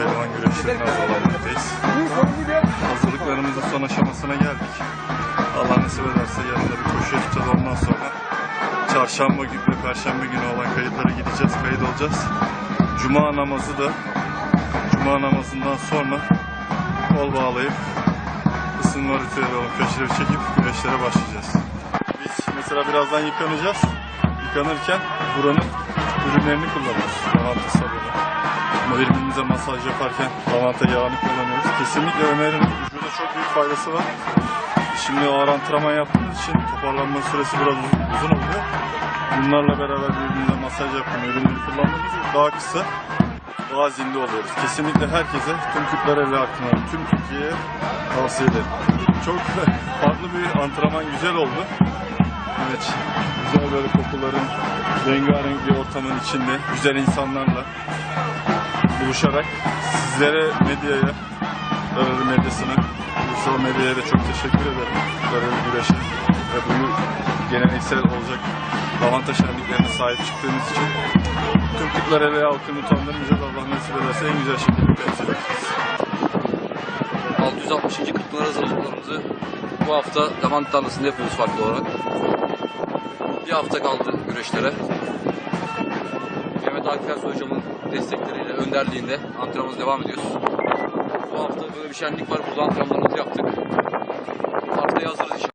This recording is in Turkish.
Lavant güreşlerine hazırlanmaktayız. Hazırlıklarımızın son aşamasına geldik. Allah nasip ederse yarın da bir koşu yapacağız. Ondan sonra çarşamba günü ve perşembe günü olan kayıtlara gideceğiz, kayıt olacağız. Cuma namazı da Cuma namazından sonra kol bağlayıp ısınma ritüeli olan peşrevi çekip güreşlere başlayacağız. Biz mesela birazdan yıkanacağız. Yıkanırken buranın ürünlerini kullanıyoruz. Lavanta sabunu. Birbirimize masaj yaparken lavanta yağını kullanıyoruz. Kesinlikle Ömer'in vücuda çok büyük faydası var. Şimdi ağır antrenman yaptığımız için toparlanma süresi biraz uzun, uzun oluyor. Bunlarla beraber birbirimize masaj yapma ürünleri kullandığımız daha kısa, daha zinde oluyoruz. Kesinlikle herkese, tüm Kırklareli hakkında, tüm Türkiye'ye tavsiye ederim. Çok farklı bir antrenman güzel oldu. Evet, güzel böyle kokuların, rengarenk bir ortamın içinde, güzel insanlarla buluşarak sizlere, medyaya, Dararı medyasına, ulusal medyaya da çok teşekkür ederim. Dararı Güreş'e ve bu geleneksel olacak lavanta şenliklerine sahip çıktığınız için tüm Kırklareli halkını utandırmayacağız. Allah nasip ederse en güzel şekilde temsil edeceğiz. 660. Kırkpınar hazırlıklarımızı bu hafta Lavant tarlasında yapıyoruz farklı olarak. Bir hafta kaldı güreşlere. Mehmet Akif Ersoy hocamın destekleriyle, önderliğinde antrenmanımıza devam ediyoruz. Bu hafta böyle bir şenlik var. Burada antrenmanımızı yaptık. Haftaya hazırız inşallah.